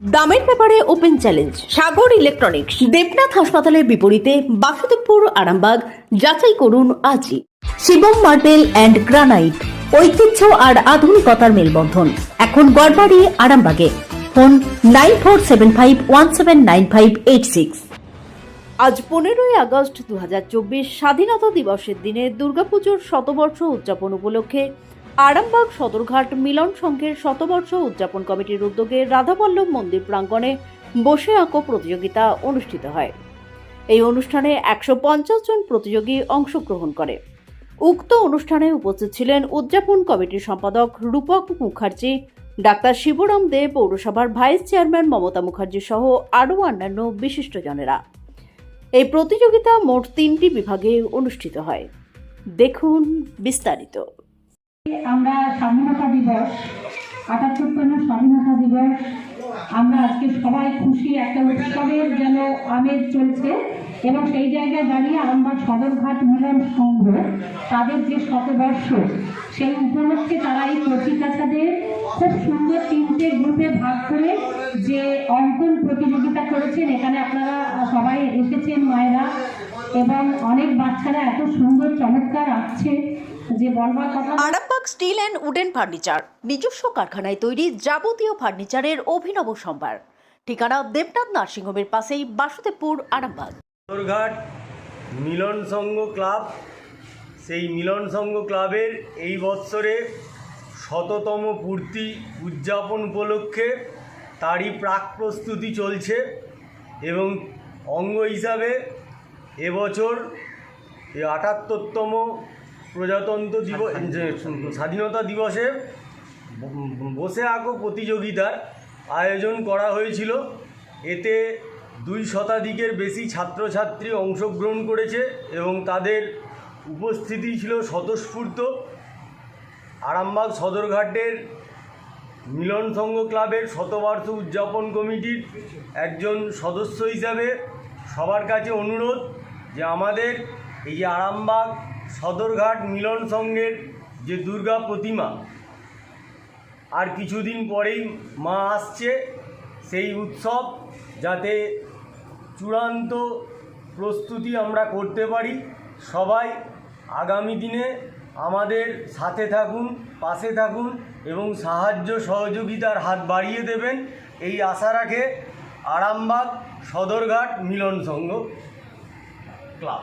দামের ব্যাপারে open challenge, Sagar electronics, Debnath হাসপাতালের বিপরীতে বাসুদেবপুর, আরামবাগ, যাচাই করুন আজই। শিবম মার্বেল অ্যান্ড গ্রানাইট, ঐতিহ্য আর আধুনিকতার মেলবন্ধন। এখন গড়বাড়ি, আরামবাগে। Phone nine four seven five one seven nine five eight six. আজ পনেরোই আগস্ট দু হাজার চব্বিশ স্বাধীনতা দিবসের দিনে দুর্গাপুজোর শতবর্ষ উদযাপন উপলক্ষে আরামবাগ সদরঘাট মিলন সংঘের শতবর্ষ উদযাপন কমিটির উদ্যোগে রাধাবল্লভ মন্দির প্রাঙ্গণে বসে আঁকো প্রতিযোগিতা অনুষ্ঠিত হয়। এই অনুষ্ঠানে একশো পঞ্চাশ জন প্রতিযোগী অংশগ্রহণ করে। উক্ত অনুষ্ঠানে উপস্থিত ছিলেন উদযাপন কমিটির সম্পাদক রূপক মুখার্জি, ডাক্তার শিবরাম দে, পৌরসভার ভাইস চেয়ারম্যান মমতা মুখার্জি সহ আরও অন্যান্য বিশিষ্টজনেরা এই প্রতিযোগিতা মোট তিনটি বিভাগে অনুষ্ঠিত হয়। দেখুন বিস্তারিত। আমরা স্বাধীনতা দিবস, আটাত্তরতম স্বাধীনতা দিবস। আমরা আজকে সবাই খুশি, একটা উৎসবের যেন আমেজ চলছে এবং সেই জায়গায় দাঁড়িয়ে আরামবাগ সদরঘাট মিলন সংঘ, তাদের যে শতবর্ষ, সেই উপলক্ষে তারা এই প্রতিকাতাদের খুব সুন্দর তিনটে গ্রুপে ভাগ করে যে অঙ্কন প্রতিযোগিতা করেছেন, এখানে আপনারা সবাই এসেছেন মায়েরা এবং অনেক বাচ্চারা এত সুন্দর চমৎকার আঁকছে। Arambagh steel and wooden furniture নিজস্ব কারখানায় তৈরি যাবতীয় ফার্নিচারের অভিনব সম্ভার। ঠিকানা দেবনাথ নার্সিংহোমের পাশেই বাসুদেবপুর আরামবাগ। সদরঘাট মিলন সংঘ ক্লাব সেই মিলন সংঘ ক্লাবের এই বৎসরে শততম পূর্তি উদযাপন উপলক্ষে তারই প্রাক প্রস্তুতি চলছে এবং অঙ্গ হিসাবে এবছর এই আটাত্তরতম প্রজাতন্ত্র দিবস স্বাধীনতা দিবসে বসে আঁকো প্রতিযোগিতার আয়োজন করা হয়েছিল। এতে দুই শতাধিকের বেশি ছাত্রছাত্রী অংশগ্রহণ করেছে এবং তাদের উপস্থিতি ছিল স্বতঃস্ফূর্ত। আরামবাগ সদরঘাটের মিলন সংঘ ক্লাবের শতবর্ষ উদযাপন কমিটির একজন সদস্য হিসাবে সবার কাছে অনুরোধ যে আমাদের এই যে আরামবাগ সদরঘাট মিলন সংঘের যে দুর্গা প্রতিমা, আর কিছুদিন পরেই মা আসছে সেই উৎসব যাতে চূড়ান্ত প্রস্তুতি আমরা করতে পারি। সবাই আগামী দিনে আমাদের সাথে থাকুন, পাশে থাকুন এবং সাহায্য সহযোগিতার হাত বাড়িয়ে দেবেন। এই আশা রাখে Arambagh Sadarghat Milan Sangha club.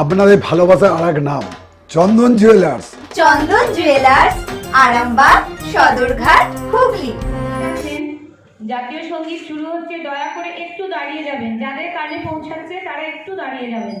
আপনাদের ভালোবাসার আর এক নাম চন্দন জুয়েলার্স চন্দন জুয়েলার্স আরামবাগ সদরঘাট হুগলি। জাতীয় সংগীত শুরু হচ্ছে দয়া করে একটু দাঁড়িয়ে যাবেন। যাদের কানে পৌঁছাচ্ছে তারা একটু দাঁড়িয়ে যাবেন।